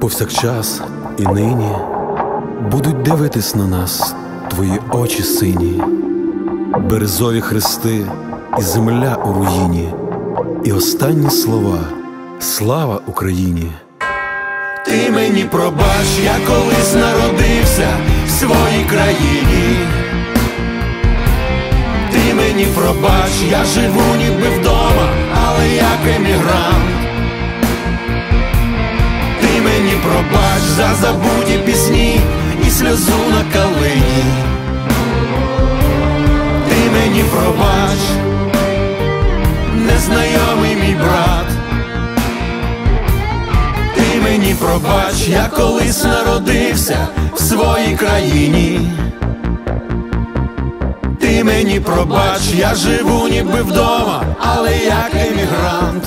повсякчас і нині будуть дивитись на нас твої очі сині, березові хрести і земля у руїні, і останні слова слава Україні. Ти мені пробач, я колись народився в своїй країні. Ти мені пробач, я живу ніби вдома, але як емігрант. За забуті пісні і сльозу на калині. Ти мені пробач, незнайомий мій брат. Ти мені пробач, я колись народився в своїй країні. Ти мені пробач, я живу ніби вдома, але як емігрант.